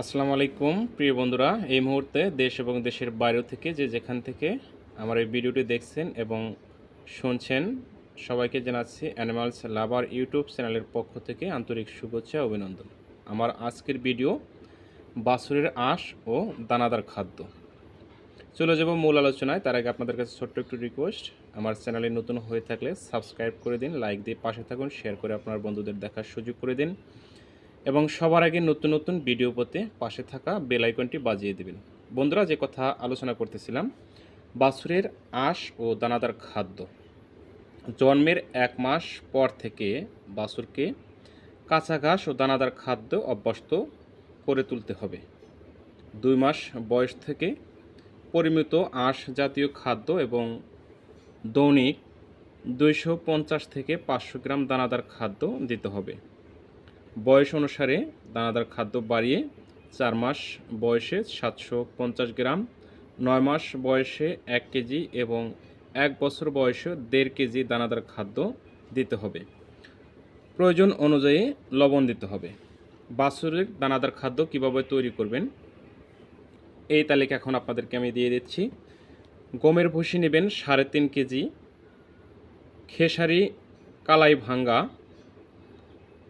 আসসালামু আলাইকুম, প্রিয় বন্ধুরা। এই মুহূর্তে দেশ এবং দেশের বাইরে থেকে যে যেখান থেকে আমার এই ভিডিওটি দেখছেন এবং শুনছেন, সবাইকে জানাচ্ছি অ্যানিমালস লাভার ইউটিউব চ্যানেলের পক্ষ থেকে আন্তরিক শুভেচ্ছা অভিনন্দন। আমার আজকের ভিডিও বাছুরের আঁশ ও দানাদার খাদ্য। চলে যাব মূল আলোচনায়। তার আগে আপনাদের কাছে ছোট্ট একটু রিকোয়েস্ট আমার চ্যানেলে নতুন হয়ে থাকলে সাবস্ক্রাইব করে দিন লাইক দিয়ে পাশে থাকুন শেয়ার করে আপনার বন্ধুদের দেখার সুযোগ করে দিন। এবং সবার আগে নতুন নতুন ভিডিও পেতে পাশে থাকা বেল আইকনটি বাজিয়ে দেবেন। বন্ধুরা, যে কথা আলোচনা করতেছিলাম, বাছুরের আঁশ ও দানাদার খাদ্য। জন্মের এক মাস পর থেকে বাছুরকে কাঁচা ঘাস ও দানাদার খাদ্য অভ্যস্ত করে তুলতে হবে। দুই মাস বয়স থেকে পরিমিত আঁশ জাতীয় খাদ্য এবং দৈনিক দুইশো পঞ্চাশ থেকে পাঁচশো গ্রাম দানাদার খাদ্য দিতে হবে। বয়স অনুসারে দানাদার খাদ্য বাড়িয়ে চার মাস বয়সে সাতশো পঞ্চাশ গ্রাম, নয় মাস বয়সে এক কেজি এবং এক বছর বয়সে দেড় কেজি দানাদার খাদ্য দিতে হবে। প্রয়োজন অনুযায়ী লবণ দিতে হবে। বাছুরের দানাদার খাদ্য কীভাবে তৈরি করবেন? এই তালিকা এখন আপনাদেরকে আমি দিয়ে দিচ্ছি। গমের ভুসি নেবেন সাড়ে তিন কেজি, খেসারি, কালাই ভাঙ্গা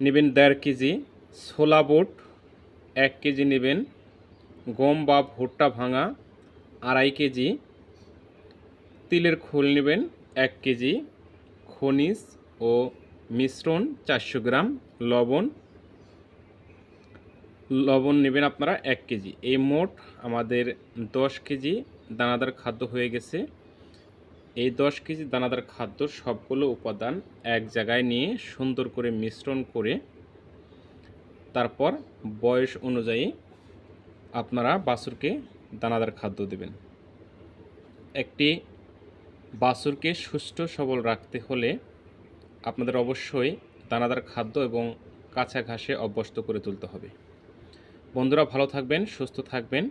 নেবেন দেড় কেজি ছোলা বুট, এক কেজি নেবেন গম বা ভুট্টা ভাঙা, আড়াই কেজি তিলের খোল নেবেন, এক কেজি খনিজ ও মিশ্রণ চারশো গ্রাম লবণ। লবণ নেবেন আপনারা এক কেজি। এই মোট আমাদের দশ কেজি দানাদার খাদ্য হয়ে গেছে। এই দশ কেজি দানাদার খাদ্য সবগুলো উপাদান এক জায়গায় নিয়ে সুন্দর করে মিশ্রণ করে তারপর বয়স অনুযায়ী আপনারা বাছুরকে দানাদার খাদ্য দেবেন। একটি বাছুরকে সুস্থ সবল রাখতে হলে আপনাদের অবশ্যই দানাদার খাদ্য এবং কাঁচা ঘাসে অভ্যস্ত করে তুলতে হবে। বন্ধুরা ভালো থাকবেন, সুস্থ থাকবেন।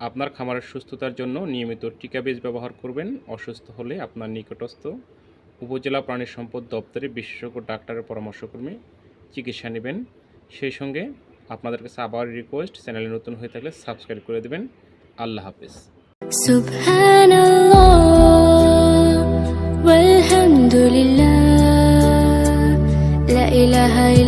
আপনার খামারের সুস্থতার জন্য নিয়মিত টিকা বীজ ব্যবহার করবেন অসুস্থ হলে আপনার নিকটস্থ উপজেলা প্রাণী সম্পদ দপ্তরে বিশেষজ্ঞ ডাক্তারের পরামর্শক্রমে চিকিৎসা নেবেন সেই সঙ্গে আপনাদের কাছে আবার রিকোয়েস্ট চ্যানেলে নতুন হয়ে থাকলে সাবস্ক্রাইব করে দেবেন আল্লাহ হাফেজ سبحان الله والحمد لله لا إله إلا